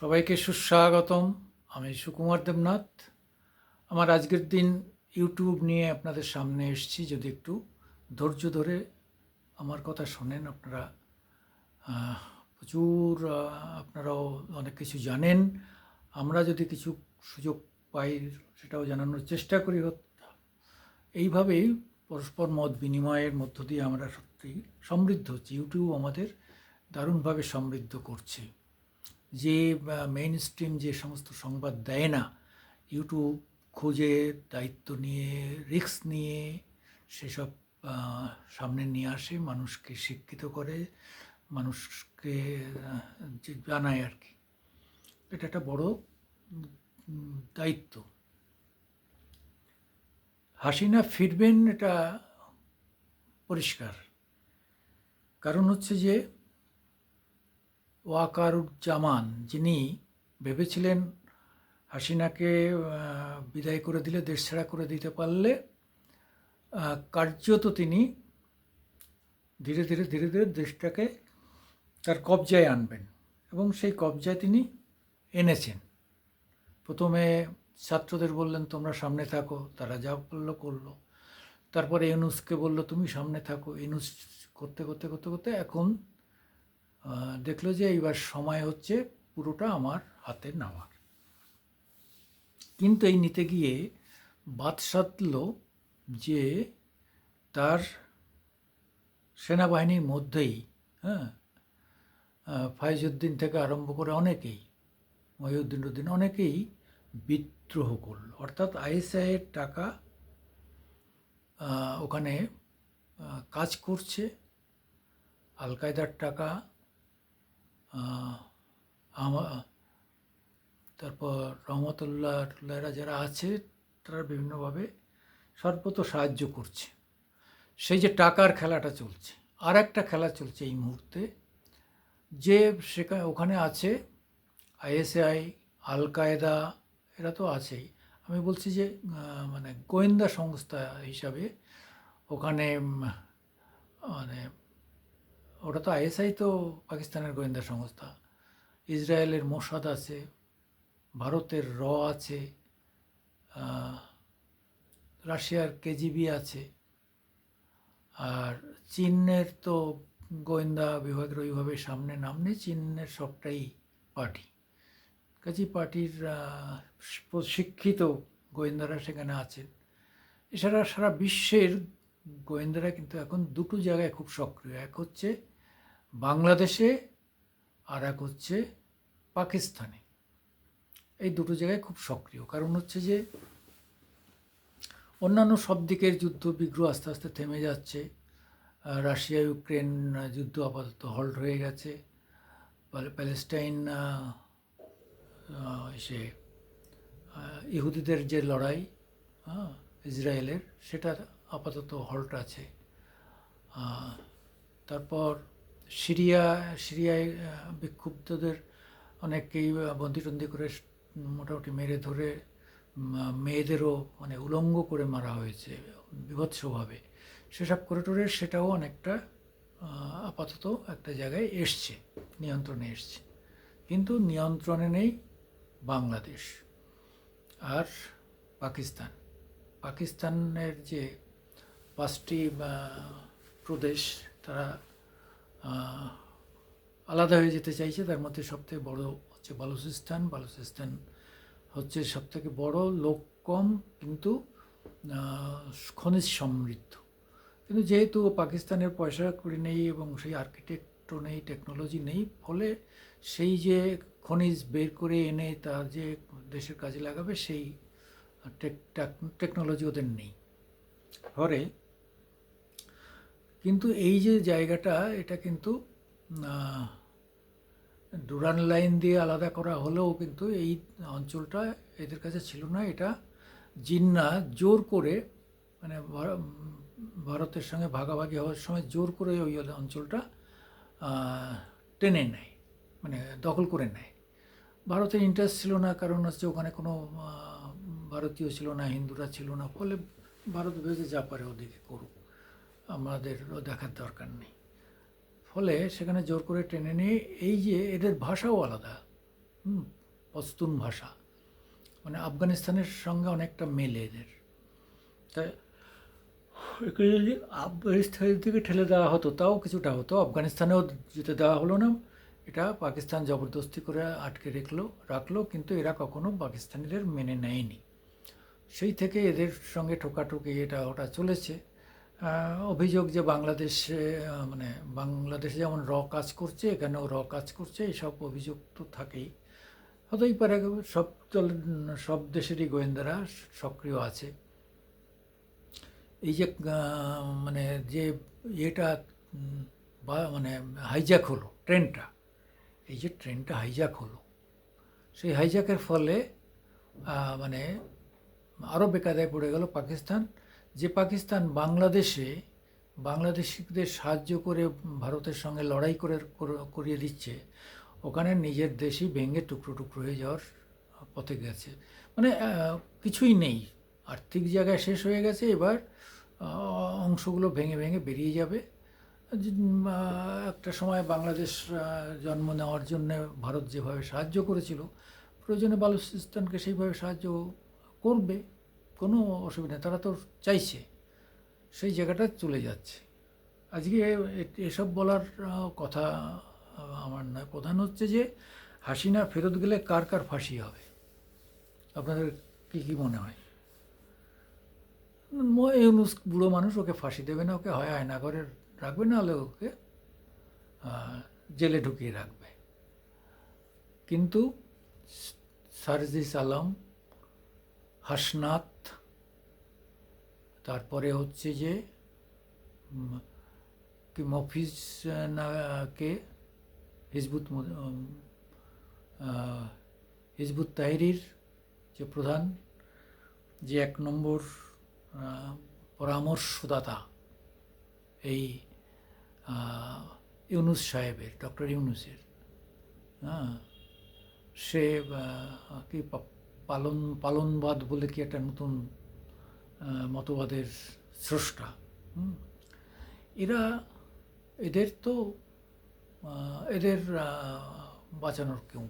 সবাইকে সুস্বাগতম। আমি সুকুমার দেবনাথ। আমার আজকের দিন ইউটিউব নিয়ে আপনাদের সামনে এসেছি। যদি একটু ধৈর্য ধরে আমার কথা শোনেন, আপনারা প্রচুর আপনারাও অনেক কিছু জানেন। আমরা যদি কিছু সুযোগ পাই, সেটাও জানানোর চেষ্টা করি। এইভাবেই পরস্পর মত বিনিময়ের মধ্য দিয়ে আমরা সত্যি সমৃদ্ধ হচ্ছি। ইউটিউব আমাদের দারুণভাবে সমৃদ্ধ করছে। যে মেইন স্ট্রিম যে সমস্ত সংবাদ দেয় না ইউটিউব খুঁজে দায়িত্ব নিয়ে রিস্ক নিয়ে সেসব সামনে নিয়ে আসে, মানুষকে শিক্ষিত করে, মানুষকে জানায় আর কি। এটা একটা বড় দায়িত্ব। হাসিনা ফিরবেন এটা পরিষ্কার। কারণ হচ্ছে যে ওয়াকারুজ্জামান, যিনি ভেবেছিলেন হাসিনাকে বিদায় করে দিলে, দেশ ছাড়া করে দিতে পারলে কার্যত তিনি ধীরে ধীরে ধীরে ধীরে দেশটাকে তার কবজায় আনবেন এবং সেই কবজায় তিনি এনেছেন। প্রথমে ছাত্রদের বললেন, তোমরা সামনে থাকো, তারা যা বলল করল। তারপরে ইউনুসকে বলল, তুমি সামনে থাকো। ইউনুস করতে করতে করতে করতে এখন দেখল যে এইবার সময় হচ্ছে পুরোটা আমার হাতে নেওয়ার। কিন্তু এই নিতে গিয়ে বাদ যে তার সেনাবাহিনীর মধ্যেই হ্যাঁ ফাইজউদ্দিন থেকে আরম্ভ করে অনেকেই, মহিউদ্দিন উদ্দিন অনেকেই বিদ্রোহ করল। অর্থাৎ আইএসআইয়ের টাকা ওখানে কাজ করছে আল কায়দার টাকা আহ, আমা- তারপর রহমতুল্লাহ টুল্লাহরা যারা আছে তারা বিভিন্নভাবে সর্বত সাহায্য করছে। সেই যে টাকার খেলাটা চলছে আর একটা খেলা চলছে এই মুহূর্তে যে সেখানে ওখানে আছে আইএসআই আল কায়দা এরা তো আছেই। আমি বলছি যে মানে গোয়েন্দা সংস্থা হিসাবে ওখানে মানে ওটা তো আইএসআই তো পাকিস্তানের গোয়েন্দা সংস্থা। ইসরায়েলের মোসাদ আছে, ভারতের র আছে রাশিয়ার কেজিবি আছে, আর চীনের তো গোয়েন্দা বিভাগের ওইভাবে সামনে নাম নেই, চীনের সবটাই পার্টি। কাজী পার্টির প্রশিক্ষিত গোয়েন্দারা সেখানে আছেন। এছাড়া সারা বিশ্বের গোয়েন্দারা কিন্তু এখন দুটো জায়গায় খুব সক্রিয়। এক হচ্ছে বাংলাদেশে আর এক হচ্ছে পাকিস্তানে। এই দুটো জায়গায় খুব সক্রিয়। কারণ হচ্ছে যে, অন্যান্য সব দিকের যুদ্ধ বিগ্রহ আস্তে আস্তে থেমে যাচ্ছে। রাশিয়া, ইউক্রেন যুদ্ধ আপাতত হল্ট হয়ে গেছে। প্যালে- প্যালেস্টাইন এসে ইহুদিদের যে লড়াই ইসরায়েলের সেটা আপাতত হল্ট আছে। তারপর সিরিয়া, সিরিয়ায় বিক্ষুব্ধদের অনেককেই বন্দিটন্দি করে মোটামুটি মেরে ধরে মেয়েদেরও মানে উলঙ্গ করে মারা হয়েছে বিভৎসভাবে। সেসব করে টোরে সেটাও অনেকটা আপাতত একটা জায়গায় এসছে, নিয়ন্ত্রণে এসছে। কিন্তু নিয়ন্ত্রণে নেই বাংলাদেশ আর পাকিস্তান। পাকিস্তানের যে পাঁচটি প্রদেশ, তারা আলাদা হয়ে যেতে চাইছে, তার মধ্যে সবথেকে বড় হচ্ছে বালুচিস্তান। বালুচিস্তান হচ্ছে সবথেকে বড়, লোক কম, কিন্তু খনিজ সমৃদ্ধ। কিন্তু যেহেতু পাকিস্তানের পয়সা কড়ি নেই এবং সেই আর্কিটেক্টও নেই টেকনোলজি নেই, ফলে সেই যে খনিজ বের করে এনে তার যে দেশের কাজে লাগাবে, সেই টেকনোলজি ওদের নেই। ফলে কিন্তু এই যে জায়গাটা, এটা কিন্তু ডুরান লাইন দিয়ে আলাদা করা হলেও কিন্তু এই অঞ্চলটা এদের কাছে ছিল না। এটা জিন্না জোর করে মানে ভারতের সঙ্গে ভাগাভাগি হওয়ার সময় জোর করে ওই অঞ্চলটা টেনে নেয় মানে দখল করে নেয়। ভারতের ইন্টারেস্ট ছিল না, কারণ হচ্ছে ওখানে কোনো ভারতীয় ছিল না, হিন্দুরা ছিল না, ফলে ভারত ভেবেছে যা পারে ওদিকে করুক। আমাদেরও দেখার দরকার নেই। ফলে সেখানে জোর করে টেনে নিয়ে এই যে এদের ভাষাও আলাদা, হুম, পস্তুন ভাষা। মানে আফগানিস্তানের সঙ্গে অনেকটা মেলে এদের। তাই একে যদি আফগানিস্তানের দিকে ঠেলে দেওয়া হতো, তাও কিছুটা হতো। আফগানিস্তানেও যেতে দেওয়া হলো না। এটা পাকিস্তান জবরদস্তি করে আটকে রেখলো, রাখল, কিন্তু এরা কখনো পাকিস্তানিদের মেনে নেয়নি। সেই থেকে এদের সঙ্গে ঠোকাঠুকি এটা ওটা চলেছে। অভিযোগ যে বাংলাদেশে মানে বাংলাদেশে যেমন র কাজ করছে এখানেও র কাজ করছে এইসব অভিযোগ তো থাকেই। হতেই পারে সব সব দেশেরই গোয়েন্দারা সক্রিয় আছে। এই যে মানে যে উম, বা মানে হাইজ্যাক হলো ট্রেনটা এই যে ট্রেনটা হাইজ্যাক হলো সেই হাইজ্যাকের ফলে মানে আরও বেকায়দায় পড়ে গেল পাকিস্তান। যে পাকিস্তান বাংলাদেশে বাংলাদেশিদের সাহায্য করে ভারতের সঙ্গে লড়াই করে, করে- করিয়ে দিচ্ছে, ওখানে নিজের দেশই ভেঙে টুকরো টুকরো হয়ে যাওয়ার পথে গেছে। মানে কিছুই নেই। আর্থিক জায়গায় শেষ হয়ে গেছে, এবার অংশগুলো ভেঙে ভেঙে বেরিয়ে যাবে। একটা সময় বাংলাদেশ জন্ম নেওয়ার জন্য ভারত যেভাবে সাহায্য করেছিল, প্রয়োজনে বালুচিস্তানকে সেইভাবে সাহায্য করবে। কোনো অসুবিধা তারা তো চাইছে। সেই জায়গাটা চলে যাচ্ছে। আজকে এসব বলার কথা আমার নয় প্রধান হচ্ছে যে, হাসিনা ফেরত গেলে কার কার ফাঁসি হবে? আপনাদের কী কী মনে হয়? ইউনুস বুড়ো মানুষ, ওকে ফাঁসি দেবে না, ওকে হয় আয়না করে রাখবে না হলে ওকে জেলে ঢুকিয়ে রাখবে। কিন্তু সারজিস আলম হাসনাত। তারপরে হচ্ছে যে কি মফিজ আহ, না কে? হিজবুত হিজবুত তাহিরির যে প্রধান যে এক নম্বর পরামর্শদাতা এই ইউনুস সাহেবের ডক্টর ইউনুসের। হ্যাঁ সে কি পালন, পালনবাদ বলে কি একটা নতুন মতবাদের স্রষ্টা? এরা, এদের তো এদের বাঁচানোর কেউ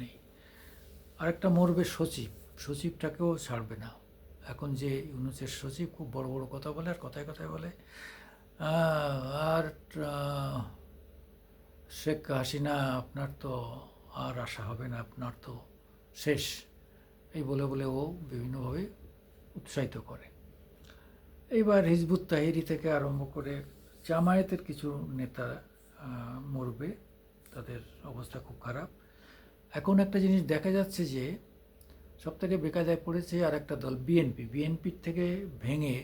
নেই। আরেকটা মরবে সচিব, সচিবটাকেও ছাড়বে না। এখন যে ইউনুসের সচিব খুব বড় বড় কথা বলে আর কথায় কথায় বলে। আর শেখ হাসিনা, আপনার তো আর আশা হবে না, আপনার তো শেষ। এই বলে বলে ও বিভিন্নভাবে উৎসাহিত করে। এইবার হিজবুত তাহিরি থেকে আরম্ভ করে জামায়াতের কিছু নেতা মরবে, তাদের অবস্থা খুব খারাপ। এখন একটা জিনিস দেখা যাচ্ছে যে সব থেকে বেকায়দায় পড়েছে আর একটা দল, বিএনপি। বিএনপির থেকে ভেঙে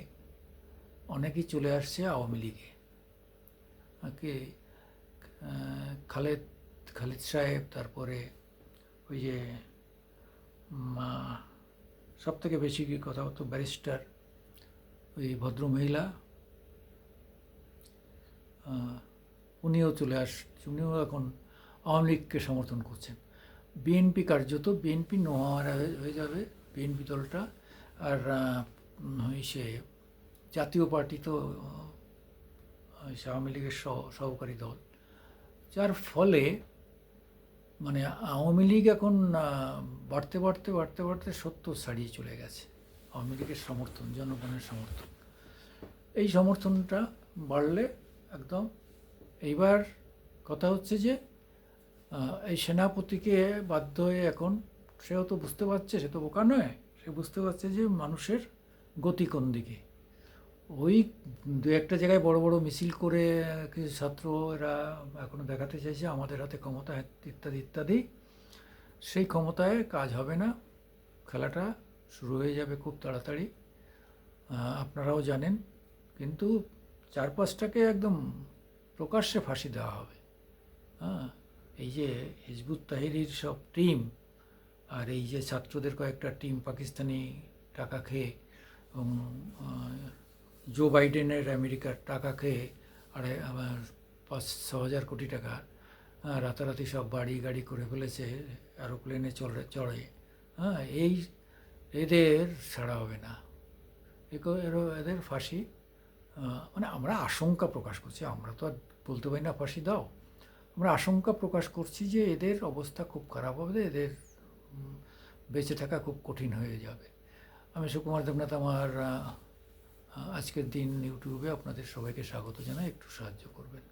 অনেকেই চলে আসছে আওয়ামী লীগে। কে খালেদ, খালিদ সাহেব, তারপরে ওই যে সব থেকে বেশি কথা হতো ব্যারিস্টার, ওই ভদ্র মহিলা উনিও চলে আস উনিও এখন আওয়ামী লীগকে সমর্থন করছেন। বিএনপি কার্যত, বিএনপি নোহারা হয়ে- যাবে, বিএনপি দলটা। আর সে জাতীয় পার্টি তো আওয়ামী লীগের সহ- সহকারী দল। যার ফলে মানে আওয়ামী লীগ এখন বাড়তে বাড়তে বাড়তে বাড়তে সত্তর ছাড়িয়ে চলে গেছে। আওয়ামী লীগের সমর্থন, জনগণের সমর্থন। এই সমর্থনটা বাড়লে একদম, এইবার কথা হচ্ছে যে এই সেনাপতিকে বাধ্য হয়ে এখন সেও তো বুঝতে পারছে, সে তো বোকা নয়, সে বুঝতে পারছে যে মানুষের গতি কোন দিকে। ওই দু একটা জায়গায় বড় বড় মিছিল করে কিছু ছাত্র এরা এখনও দেখাতে চাইছে, আমাদের হাতে ক্ষমতা ইত্যাদি ইত্যাদি। সেই ক্ষমতায় কাজ হবে না। খেলাটা শুরু হয়ে যাবে খুব তাড়াতাড়ি। আপনারাও জানেন। কিন্তু চার পাঁচটাকে একদম প্রকাশ্যে ফাঁসি দেওয়া হবে। হ্যাঁ এই যে হিজবুত তাহিরির সব টিম আর এই যে ছাত্রদের কয়েকটা টিম পাকিস্তানি টাকা খেয়ে এবং জো বাইডেনের আমেরিকার টাকা খেয়ে আড়াই, আমার পাঁচ, ছ হাজার কোটি টাকা রাতারাতি সব বাড়ি গাড়ি করে ফেলেছে, অ্যারোপ্লেনে চড়ে চড়ে। হ্যাঁ এই এদের ছাড়া হবে না। এদের ফাঁসি মানে আমরা আশঙ্কা প্রকাশ করছি। আমরা তো আর বলতে পারি না, ফাঁসি দাও। আমরা আশঙ্কা প্রকাশ করছি যে এদের অবস্থা খুব খারাপ হবে, এদের বেঁচে থাকা খুব কঠিন হয়ে যাবে। আমি সুকুমার দেবনাথ, আমার আজকের দিন ইউটিউবে আপনাদের সবাইকে স্বাগত জানাই একটু সাহায্য করবেন।